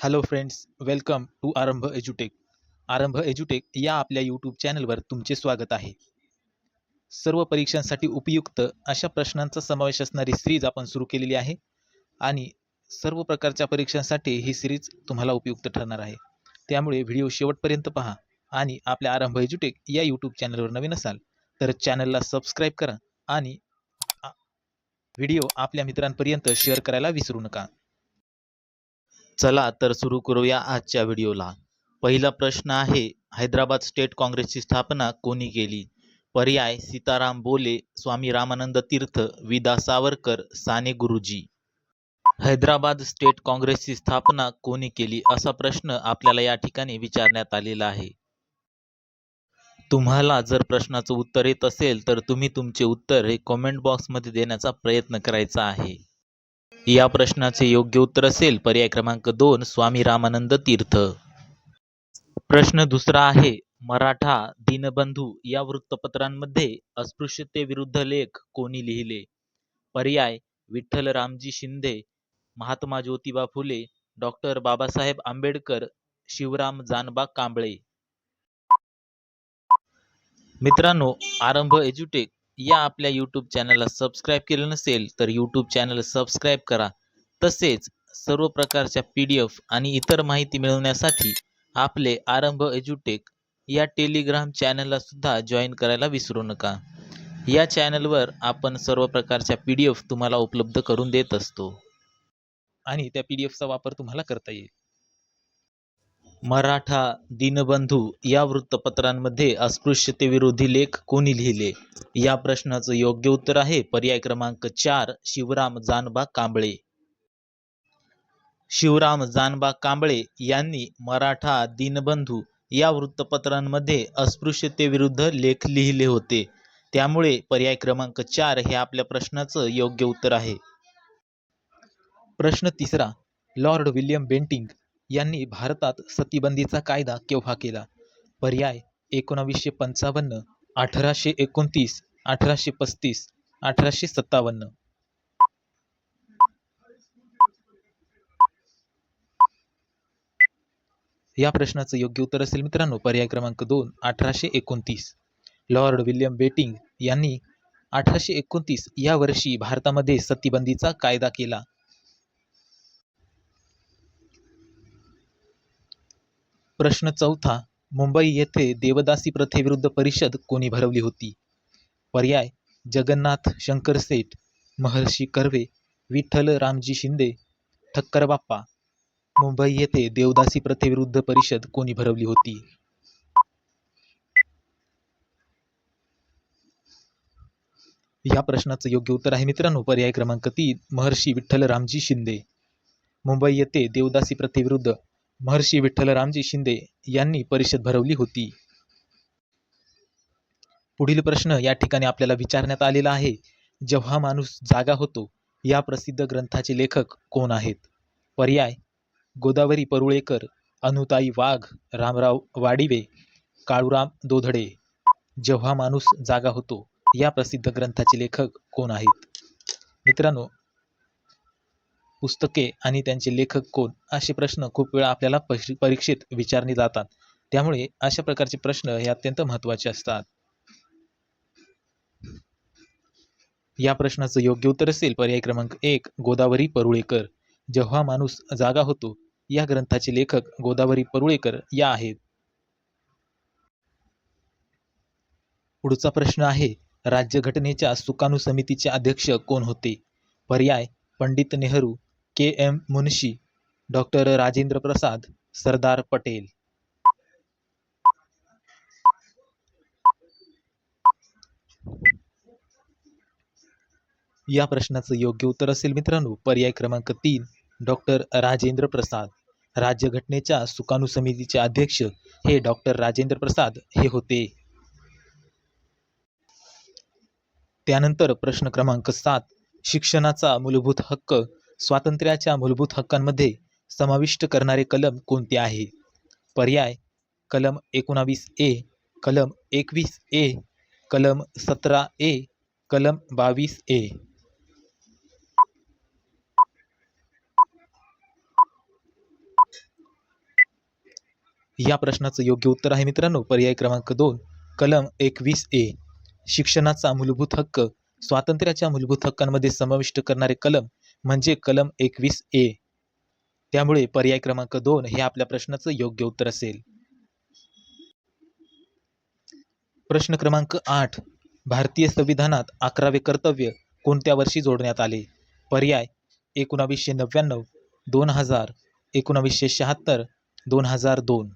Hello friends welcome to आरंभ एज्युटेक आरंभ एज्युटेक या आपल्या यूट्यूब चॅनलवर तुमचे स्वागत आहे. सर्व परीक्षांसाठी उपयुक्त अशा प्रश्नांचा समावेश असणारी सिरीज आपण सुरू केलेली आहे आणि सर्व प्रकारच्या परीक्षांसाठी ही सिरीज तुम्हाला उपयुक्त ठरणार आहे. त्यामुळे व्हिडिओ शेवटपर्यंत पहा आणि आपल्या आरंभ एज्युटेक या यूट्यूब चॅनलवर नवीन असाल तर चॅनलला सबस्क्राईब करा आणि व्हिडिओ आपल्या मित्रांपर्यंत शेअर करायला विसरू नका. चला तर सुरू करूया आजच्या व्हिडिओला. पहिला प्रश्न आहे हैदराबाद स्टेट काँग्रेसची स्थापना कोणी केली? पर्याय सीताराम बोले स्वामी रामानंद तीर्थ विदा सावरकर साने गुरुजी. हैदराबाद स्टेट काँग्रेसची स्थापना कोणी केली असा प्रश्न आपल्याला या ठिकाणी विचारण्यात आलेला आहे. तुम्हाला जर प्रश्नाचं उत्तर येत असेल तर तुम्ही तुमचे उत्तर हे कॉमेंट बॉक्समध्ये देण्याचा प्रयत्न करायचा आहे. या प्रश्नाचे योग्य उत्तर असेल पर्याय क्रमांक दोन स्वामी रामानंद तीर्थ. प्रश्न दुसरा आहे मराठा दीनबंधू या वृत्तपत्रांमध्ये अस्पृश्यतेविरुद्ध लेख कोणी लिहिले? पर्याय विठ्ठल रामजी शिंदे महात्मा ज्योतिबा फुले डॉक्टर बाबासाहेब आंबेडकर शिवराम जानबा कांबळे. मित्रांनो आरंभ एज्युटेक या आपल्या यूट्यूब चॅनलला सबस्क्राईब केलं नसेल तर यूट्यूब चॅनल सबस्क्राईब करा. तसेच सर्व प्रकारच्या पी डी एफ आणि इतर माहिती मिळवण्यासाठी आपले आरंभ एज्युटेक या टेलिग्राम चॅनलला सुद्धा जॉईन करायला विसरू नका. या चॅनलवर आपण सर्व प्रकारच्या पी डी एफ तुम्हाला उपलब्ध करून देत असतो. आणि त्या पी डी एफचा वापर तुम्हाला करता येईल. मराठा दीनबंधू या वृत्तपत्रांमध्ये अस्पृश्यतेविरोधी लेख कोणी लिहिले? या प्रश्नाचं योग्य उत्तर आहे पर्याय क्रमांक चार शिवराम जानबा कांबळे. शिवराम जानबा कांबळे यांनी मराठा दीनबंधू या वृत्तपत्रांमध्ये अस्पृश्यतेविरुद्ध लेख लिहिले होते. त्यामुळे पर्याय क्रमांक चार हे आपल्या प्रश्नाचं योग्य उत्तर आहे. प्रश्न तिसरा लॉर्ड विल्यम बेंटिंग यांनी भारतात सतीबंदीचा कायदा केव्हा केला? पर्याय एकोणावीसशे पंचावन्न अठराशे एकोणतीस अठराशे पस्तीस अठराशे सत्तावन्न. या प्रश्नाचं योग्य उत्तर असेल मित्रांनो पर्याय क्रमांक दोन अठराशे एकोणतीस. लॉर्ड विल्यम बेटिंग यांनी अठराशे एकोणतीस या वर्षी भारतामध्ये सतीबंदीचा कायदा केला. प्रश्न चौथा मुंबई येथे देवदासी प्रथेविरुद्ध परिषद कोणी भरवली होती? पर्याय जगन्नाथ शंकर सेठ महर्षी कर्वे विठ्ठल रामजी शिंदे ठक्कर बाप्पा. मुंबई येथे देवदासी प्रथेविरुद्ध परिषद कोणी भरवली होती? या प्रश्नाचं योग्य उत्तर आहे मित्रांनो पर्याय क्रमांक तीन महर्षी विठ्ठल रामजी शिंदे. मुंबई येथे देवदासी प्रथेविरुद्ध महर्षी विठ्ठल रामजी शिंदे यांनी परिषद भरवली होती. पुढील प्रश्न या ठिकाणी आपल्याला विचारण्यात आलेला आहे जेव्हा माणूस जागा होतो या प्रसिद्ध ग्रंथाचे लेखक कोण आहेत? पर्याय गोदावरी परुळेकर अनुताई वाघ रामराव वाडिवे काळूराम दोधडे. जेव्हा माणूस जागा होतो या प्रसिद्ध ग्रंथाचे लेखक कोण आहेत? मित्रांनो पुस्तके आणि त्यांचे लेखक कोण? असे प्रश्न खूप वेळा आपल्याला पश- परीक्षेत विचारले जातात. त्यामुळे अशा प्रकारचे प्रश्न हे अत्यंत महत्त्वाचे असतात. या प्रश्नाचं योग्य उत्तर असेल पर्याय क्रमांक एक गोदावरी परुळेकर. जेव्हा माणूस जागा होतो या ग्रंथाचे लेखक गोदावरी परुळेकर या आहेत. पुढचा प्रश्न आहे राज्यघटनेच्या सुकाणू समितीचे अध्यक्ष कोण होते? पर्याय Pandit Nehru K M Munshi doctor Rajendra Prasad Sardar Patel. या प्रश्नाचं योग्य उत्तर असेल मित्रांनो पर्याय क्रमांक तीन डॉक्टर राजेंद्र प्रसाद. राज्यघटनेच्या सुकाणू समितीचे अध्यक्ष हे डॉक्टर राजेंद्र प्रसाद हे होते. त्यानंतर प्रश्न क्रमांक सात शिक्षणाचा मूलभूत हक्क स्वातंत्र्याच्या मूलभूत हक्कांमध्ये समाविष्ट करणारे कलम कोणते आहे? पर्याय कलम एकोणावीस ए कलम एकवीस ए कलम सतरा ए कलम बावीस ए. या प्रश्नाचं योग्य उत्तर आहे मित्रांनो. पर्याय क्रमांक दोन कलम एकवीस ए. शिक्षणाचा मूलभूत हक्क स्वातंत्र्याच्या मूलभूत हक्कांमध्ये समाविष्ट करणारे कलम म्हणजे कलम एकवीस ए. त्यामुळे पर्याय क्रमांक दोन हे आपल्या प्रश्नाचं योग्य उत्तर असेल. प्रश्न क्रमांक आठ. भारतीय संविधानात अकरावे कर्तव्य कोणत्या वर्षी जोडण्यात आले? पर्याय एकोणावीसशे नव्याण्णव दोन हजार एकोणावीसशे शहात्तर दोन हजार दोन.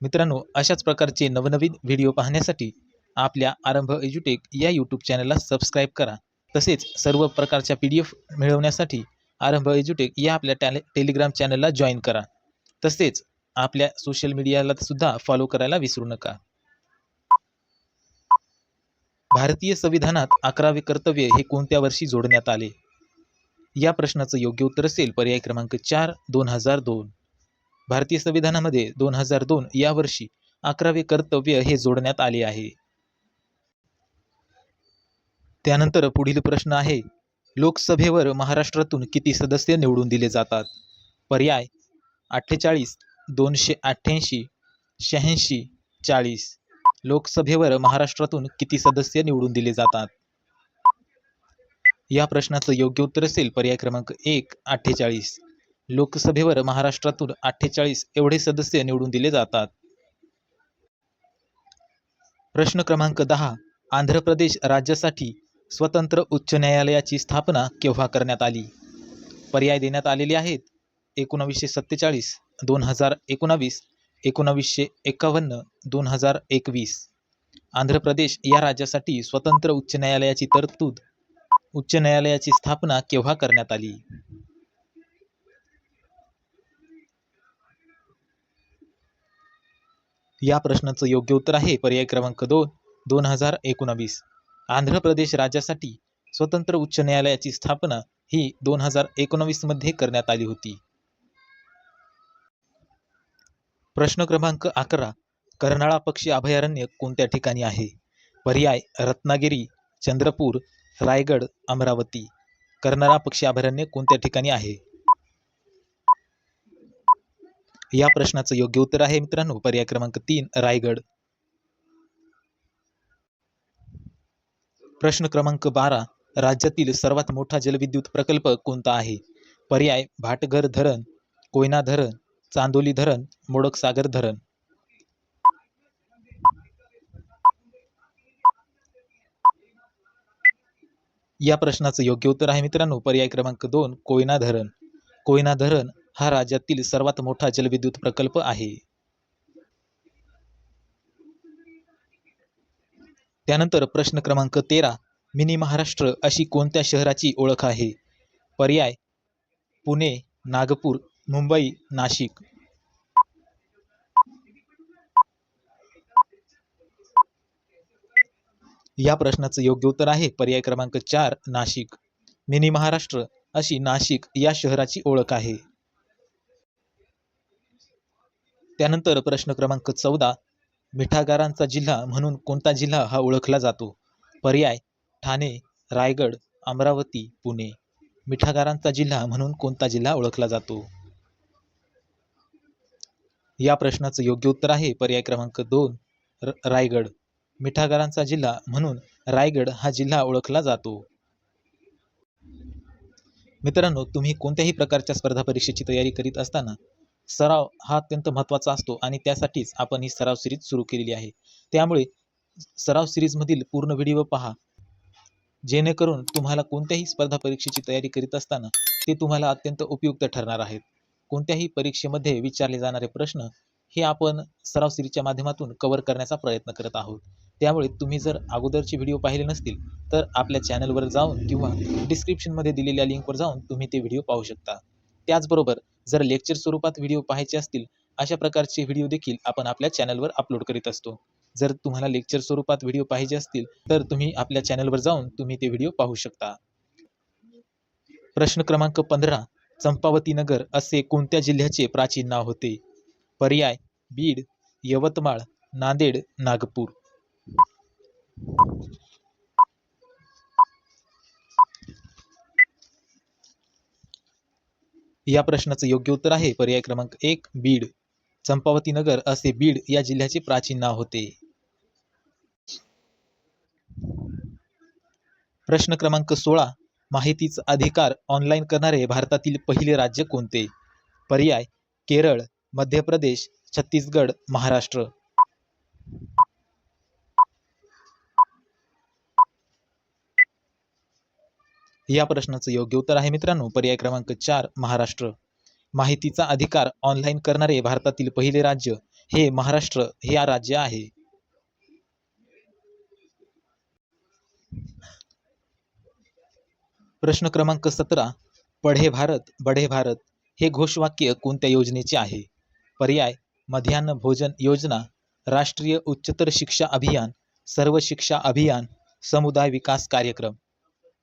मित्रांनो अशाच प्रकारचे नवनवीन व्हिडिओ पाहण्यासाठी आपल्या आरंभ एज्युटेक या यूट्यूब चॅनलला सबस्क्राईब करा. तसेच सर्व प्रकारच्या पी डी एफ मिळवण्यासाठी आरंभ एज्युटेक या आपल्या टॅले टेलिग्राम चॅनलला जॉईन करा. तसेच आपल्या सोशल मीडियाला सुद्धा फॉलो करायला विसरू नका. भारतीय संविधानात अकरावे कर्तव्य हे कोणत्या वर्षी जोडण्यात आले? या प्रश्नाचं योग्य उत्तर असेल पर्याय क्रमांक चार दोन हजार दोन. भारतीय संविधानामध्ये दोन हजार दोन या वर्षी अकरावे कर्तव्य हे जोडण्यात आले आहे. त्यानंतर पुढील प्रश्न आहे लोकसभेवर महाराष्ट्रातून किती सदस्य निवडून दिले जातात? पर्याय अठ्ठेचाळीस दोनशे अठ्ठ्याऐंशी शहाऐंशी चाळीस. लोकसभेवर महाराष्ट्रातून किती सदस्य निवडून दिले जातात? या प्रश्नाचं योग्य उत्तर असेल पर्याय क्रमांक एक अठ्ठेचाळीस. लोकसभेवर महाराष्ट्रातून अठ्ठेचाळीस एवढे सदस्य निवडून दिले जातात? प्रश्न क्रमांक दहा आंध्र प्रदेश राज्यासाठी स्वतंत्र उच्च न्यायालयाची स्थापना केव्हा करण्यात आली? पर्याय देण्यात आलेले आहेत. एकोणावीसशे सत्तेचाळीस दोन हजार एकोणावीस एकोणावीसशे एकावन्न दोन हजार एकवीस. आंध्र प्रदेश या राज्यासाठी स्वतंत्र उच्च न्यायालयाची तरतूद उच्च न्यायालयाची स्थापना केव्हा करण्यात आली? या प्रश्नाचं योग्य उत्तर आहे पर्याय क्रमांक दोन दोन हजार एकोणावीस. आंध्र प्रदेश राज्यासाठी स्वतंत्र उच्च न्यायालयाची स्थापना ही दोन हजार एकोणावीसमध्ये करण्यात आली होती. प्रश्न क्रमांक अकरा कर्नाळा पक्षी अभयारण्य कोणत्या ठिकाणी आहे? पर्याय रत्नागिरी चंद्रपूर रायगड अमरावती. कर्नाळा पक्षी अभयारण्य कोणत्या ठिकाणी आहे? या प्रश्नाचं योग्य उत्तर आहे मित्रांनो. पर्याय क्रमांक तीन रायगड. प्रश्न क्रमांक बारा राज्यातील सर्वात मोठा जलविद्युत प्रकल्प कोणता आहे? पर्याय भाटघर धरण कोयना धरण चांदोली धरण मोडकसागर धरण. या प्रश्नाचं योग्य उत्तर आहे मित्रांनो पर्याय क्रमांक दोन कोयना धरण. कोयना धरण हा राज्यातील सर्वात मोठा जलविद्युत प्रकल्प आहे. त्यानंतर प्रश्न क्रमांक तेरा मिनी महाराष्ट्र अशी कोणत्या शहराची ओळख आहे? पर्याय पुणे नागपूर मुंबई नाशिक. या प्रश्नाचं योग्य उत्तर आहे पर्याय क्रमांक चार नाशिक. मिनी महाराष्ट्र अशी नाशिक या शहराची ओळख आहे. त्यानंतर प्रश्न क्रमांक चौदा मिठागारांचा जिल्हा म्हणून कोणता जिल्हा हा ओळखला जातो? पर्याय ठाणे रायगड अमरावती पुणे. मिठागारांचा जिल्हा म्हणून कोणता जिल्हा ओळखला जातो? या प्रश्नाचं योग्य उत्तर आहे पर्याय क्रमांक दोन र- रायगड. मिठागारांचा जिल्हा म्हणून रायगड हा जिल्हा ओळखला जातो. मित्रांनो तुम्ही कोणत्याही प्रकारच्या स्पर्धा परीक्षेची तयारी करीत असताना सराव हा अत्यंत महत्त्वाचा असतो आणि त्यासाठीच आपण ही सराव सिरीज सुरू केलेली आहे. त्यामुळे सराव सिरीजमधील पूर्ण व्हिडिओ पहा. जेणेकरून तुम्हाला कोणत्याही स्पर्धा परीक्षेची तयारी करीत असताना ते तुम्हाला अत्यंत उपयुक्त ठरणार आहेत. कोणत्याही परीक्षेमध्ये विचारले जाणारे प्रश्न हे आपण सराव सिरीजच्या माध्यमातून कव्हर करण्याचा प्रयत्न करत आहोत. त्यामुळे तुम्ही जर अगोदरचे व्हिडिओ पाहिले नसतील तर आपल्या चॅनलवर जाऊन किंवा डिस्क्रिप्शनमध्ये दिलेल्या लिंकवर जाऊन तुम्ही ते व्हिडिओ पाहू शकता. त्याचबरोबर जर लेक्चर स्वरूपात व्हिडिओ पाहायचे असतील अशा प्रकारचे व्हिडिओ देखील आपण आपल्या चॅनलवर अपलोड करीत असतो. जर तुम्हाला लेक्चर स्वरूपात व्हिडिओ पाहिजे असतील तर तुम्ही आपल्या चॅनलवर जाऊन तुम्ही ते व्हिडिओ पाहू शकता. प्रश्न क्रमांक पंधरा चंपावती नगर असे कोणत्या जिल्ह्याचे प्राचीन नाव होते? पर्याय बीड यवतमाळ नांदेड नागपूर. या प्रश्नाचं योग्य उत्तर आहे. पर्याय क्रमांक एक बीड. चंपावती नगर असे बीड या जिल्ह्याचे प्राचीन नाव होते. प्रश्न क्रमांक सोळा माहितीचा अधिकार ऑनलाईन करणारे भारतातील पहिले राज्य कोणते? पर्याय केरळ मध्य प्रदेश छत्तीसगड महाराष्ट्र. या प्रश्नाचं योग्य उत्तर आहे मित्रांनो. पर्याय क्रमांक चार महाराष्ट्र. माहितीचा अधिकार ऑनलाईन करणारे भारतातील पहिले राज्य हे महाराष्ट्र हे या राज्य आहे. प्रश्न क्रमांक सतरा पढे भारत बढे भारत हे घोषवाक्य कोणत्या योजनेचे आहे? पर्याय मध्यान्ह भोजन योजना राष्ट्रीय उच्चतर शिक्षा अभियान सर्व शिक्षा अभियान समुदाय विकास कार्यक्रम.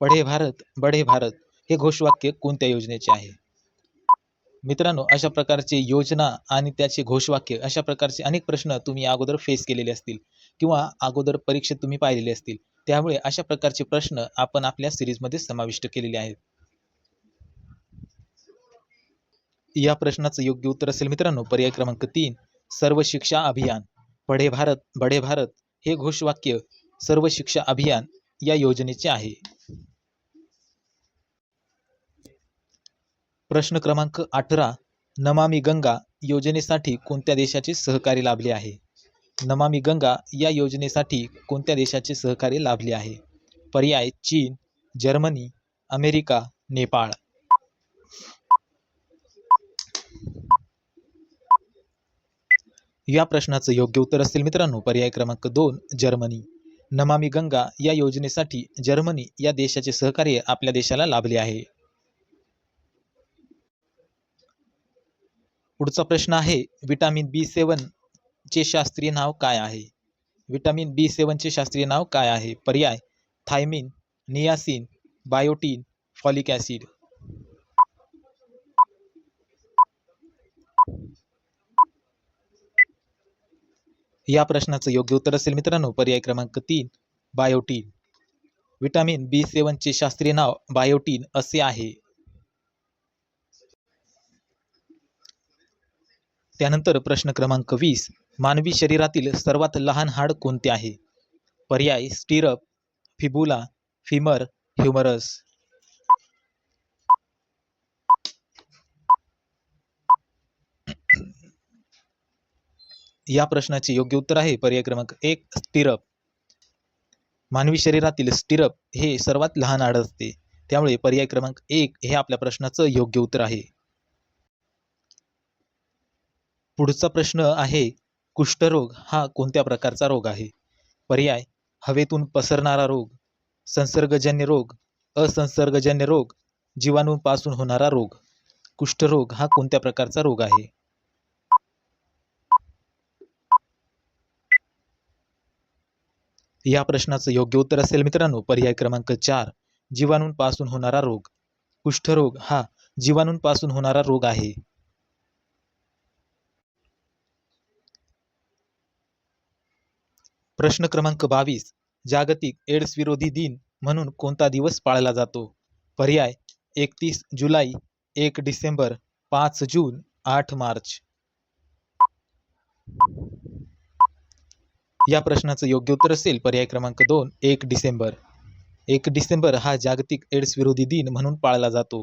पढे भारत बढे भारत हे घोषवाक्य कोणत्या योजनेचे आहे? मित्रांनो अशा प्रकारचे योजना आणि त्याचे घोषवाक्य अशा प्रकारचे अनेक प्रश्न तुम्ही अगोदर फेस केलेले असतील किंवा अगोदर परीक्षेत तुम्ही पाहिलेले असतील. त्यामुळे अशा प्रकारचे प्रश्न आपण आपल्या सिरीजमध्ये समाविष्ट केलेले आहेत. या प्रश्नाचं योग्य उत्तर असेल मित्रांनो पर्याय क्रमांक तीन सर्व शिक्षा अभियान. पढे भारत बढे भारत हे घोषवाक्य सर्व शिक्षा अभियान या योजनेचे आहे. प्रश्न क्रमांक अठरा नमामी गंगा योजनेसाठी कोणत्या देशाचे सहकार्य लाभले आहे? नमामी गंगा या योजनेसाठी कोणत्या देशाचे सहकार्य लाभले आहे? पर्याय चीन जर्मनी अमेरिका नेपाळ. या प्रश्नाचं योग्य उत्तर असेल मित्रांनो पर्याय क्रमांक दोन जर्मनी. नमामी गंगा या योजनेसाठी जर्मनी या देशाचे सहकार्य आपल्या देशाला लाभले आहे. पुढचा प्रश्न आहे विटामिन बी सेवन चे शास्त्रीय नाव काय आहे? विटामिन बी सेवनचे शास्त्रीय नाव काय आहे? पर्याय thiamine niacin biotin folic acid या प्रश्नाचं योग्य उत्तर असेल मित्रांनो पर्याय क्रमांक तीन बायोटीन विटामिन बी सेवनचे शास्त्रीय नाव बायोटीन असे आहे. त्यानंतर प्रश्न क्रमांक वीस मानवी शरीरातील सर्वात लहान हाड कोणते आहे? पर्याय स्टिरप फिबुला फिमर ह्युमरस. या प्रश्नाचे योग्य उत्तर आहे. पर्याय क्रमांक एक स्टिरप मानवी शरीरातील स्टिरप हे सर्वात लहान हाड असते. त्यामुळे पर्याय क्रमांक एक हे आपल्या प्रश्नाचं योग्य उत्तर आहे. पुढचा प्रश्न आहे कुष्ठरोग हा कोणत्या प्रकारचा रोग आहे? पर्याय हवेतून पसरणारा रोग संसर्गजन्य रोग असंसर्गजन्य रोग जीवाणूंपासून होणारा रोग कुष्ठरोग हा कोणत्या प्रकारचा रोग आहे? या प्रश्नाचं योग्य उत्तर असेल मित्रांनो पर्याय क्रमांक चार जीवाणूंपासून होणारा रोग कुष्ठरोग हा जीवाणूंपासून होणारा रोग आहे. प्रश्न क्रमांक बावीस जागतिक एड्स विरोधी दिन म्हणून कोणता दिवस पाळला जातो? पर्याय एकतीस जुलै एक डिसेंबर पाच जून आठ मार्च. या प्रश्नाचं योग्य उत्तर असेल पर्याय क्रमांक दोन एक डिसेंबर. एक डिसेंबर हा जागतिक एड्स विरोधी दिन म्हणून पाळला जातो.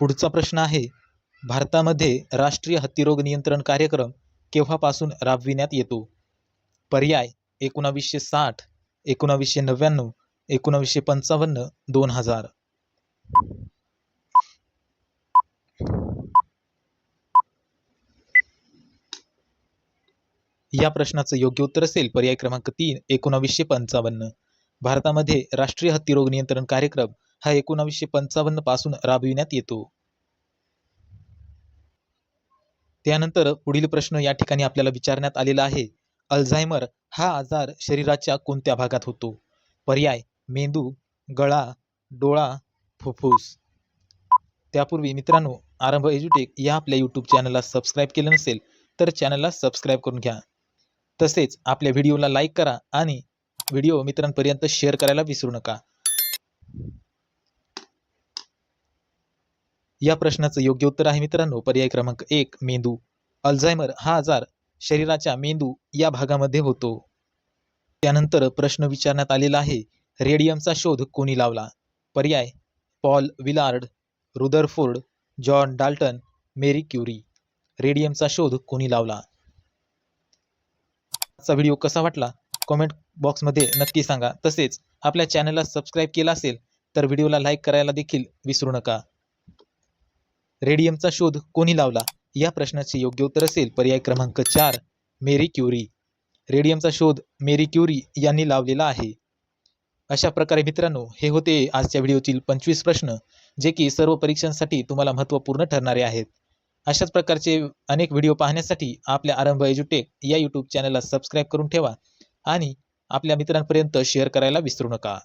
पुढचा प्रश्न आहे भारतामध्ये राष्ट्रीय हत्तीरोग नियंत्रण कार्यक्रम केव्हापासून राबविण्यात येतो? पर्याय एकोणावीसशे साठ एकोणावीसशे नव्याण्णव एकोणावीसशे पंचावन्न दोन हजार. या प्रश्नाचं योग्य उत्तर असेल पर्याय क्रमांक तीन एकोणावीसशे पंचावन्न. भारतामध्ये राष्ट्रीय हत्तीरोग नियंत्रण कार्यक्रम हा एकोणावीसशे पंचावन्नपासून राबविण्यात येतो. त्यानंतर पुढील प्रश्न या ठिकाणी आपल्याला विचारण्यात आलेला आहे. अल्झायमर हा आजार शरीराच्या कोणत्या भागात होतो? पर्याय मेंदू गळा डोळा फुफ्फुस. त्यापूर्वी मित्रांनो आरंभ एज्युटेक या आपल्या यूट्यूब चॅनलला सबस्क्राईब केलं नसेल तर चॅनलला सबस्क्राईब करून घ्या. तसेच आपल्या व्हिडिओला लाईक करा आणि व्हिडिओ मित्रांपर्यंत शेअर करायला विसरू नका. या प्रश्नाचं योग्य उत्तर आहे मित्रांनो पर्याय क्रमांक एक मेंदू. अल्झायमर हा आजार शरीराच्या मेंदू या भागामध्ये होतो. त्यानंतर प्रश्न विचारण्यात आलेला आहे रेडियमचा शोध कोणी लावला? पर्याय Paul Villard Rutherford John Dalton Marie Curie. रेडियमचा शोध कोणी लावला? आजचा व्हिडिओ कसा वाटला? कॉमेंट बॉक्समध्ये नक्की सांगा. तसेच आपल्या चॅनलला सबस्क्राईब केला असेल तर व्हिडिओला लाईक करायला देखील विसरू नका. रेडियमचा शोध कोणी लावला? या प्रश्नाचे योग्य उत्तर असेल पर्याय क्रमांक चार मेरी क्युरी. रेडियमचा शोध मेरी क्युरी यांनी लावलेला आहे. अशा प्रकारे मित्रांनो हे होते आजच्या व्हिडिओतील पंचवीस प्रश्न जे की सर्व परीक्षांसाठी तुम्हाला महत्त्वपूर्ण ठरणारे आहेत. अशाच प्रकारचे अनेक व्हिडिओ पाहण्यासाठी आपल्या आरंभ एज्युटेक या यूट्यूब चॅनलला सबस्क्राईब करून ठेवा आणि आपल्या मित्रांपर्यंत शेअर करायला विसरू नका.